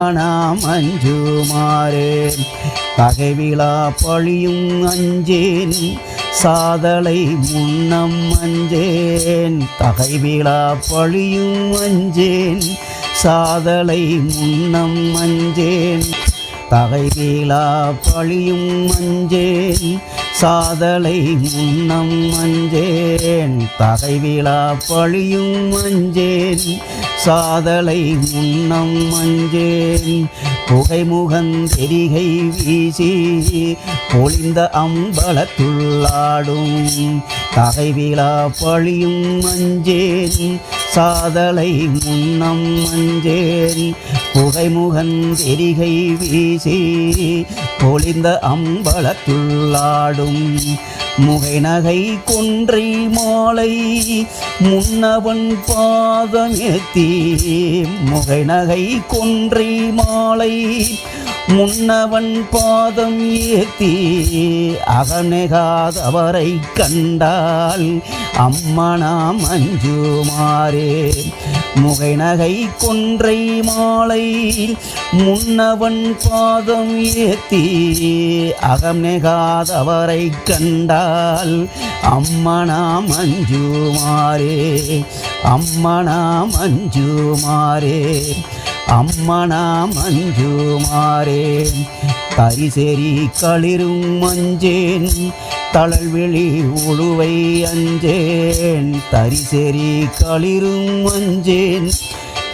நாம் அஞ்சுமாறேன் பகைவிழா பழியும் அஞ்சேன் சாதலை முன்னம் அஞ்சேன். தகைவிழா பழியும் அஞ்சேன் சாதலை முன்னம் அஞ்சேன். தகைவிழா பழியும் அஞ்சேன் சாதலை முன்னம் அஞ்சேன் தகைவிழா பழியும் மஞ்சேன். சாதலை முன்னம் அஞ்சேன் புகைமுகந்தெரிகை வீசி பொழிந்த அம்பலத்துள்ளாடும் தகைவிழா பழியும் மஞ்சேன் சாதலை முன்னம் அஞ்சேன் புகைமுகந்தெரிகை வீசி பொழிந்த அம்பலத்துள்ளாடும். முகைநகை கொன்றை மாலை முன்னவன் பாதமேத்தி. முகைநகை கொன்றை மாலை முன்னவன் பாதம் ஏத்தி. அகநெகாதவரை கண்டால் அம்மனாம் அஞ்சுமாறே முகைநகை கொன்றை மாலை முன்னவன் பாதம் ஏத்தி. அகநெகாதவரை கண்டால் கண்டால் அம்மனா மஞ்சுமாரே அம்மனா மஞ்சுமாரே அம்மனா மஞ்சுமாரே தரிசெறி களிரும் மஞ்சேன் தளல்வெளி உழுவை அஞ்சேன். தரிசெறி களிரும் மஞ்சேன்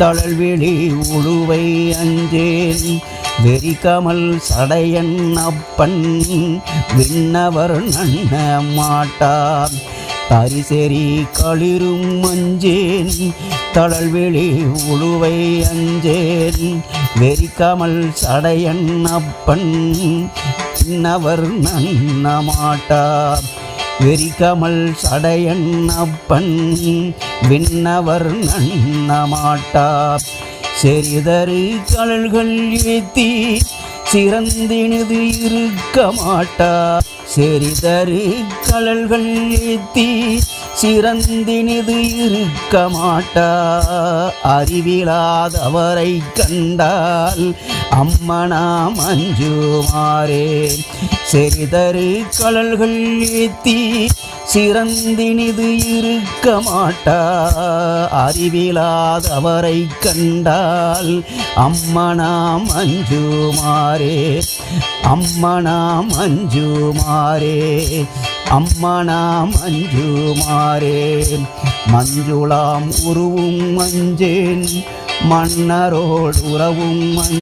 தளல்வெளி உழுவை அஞ்சேன். வெறிகமல் சடையன் அப்பன் விண்ணவர் நன்ன மாட்டார். தரிசெறி களிரும் அஞ்சேன் தளல்வெளி உழுவை அஞ்சேன். வெறிகமல் சடையன் அப்பன் விண்ணவர் நன்ன மாட்டார். விரிகமல் சடையன் அப்பன் விண்ணவர் நன்னமாட்டார் செறிதரு கழல்கள் ஏத்தி சிறந்தினது இருக்க மாட்டார் செறிதறி கழல்கள் ஏத்தி சிறந்தினிது இருக்க மாட்டா அறிவிலாதவரை கண்டால் அம்மனா மஞ்சுமாரே செறிதரு கழல்கள் ஏத்தி சிறந்தினிது இருக்க மாட்டா அறிவிலாதவரை கண்டால் அம்மனாம் அஞ்சுமாறே அம்மனாம் அஞ்சுமாறே அம்மனாம் அஞ்சுமாறே மஞ்சுளாம் உருவும் மஞ்சேன் மன்னரோடு உறவும் மஞ்சேன்.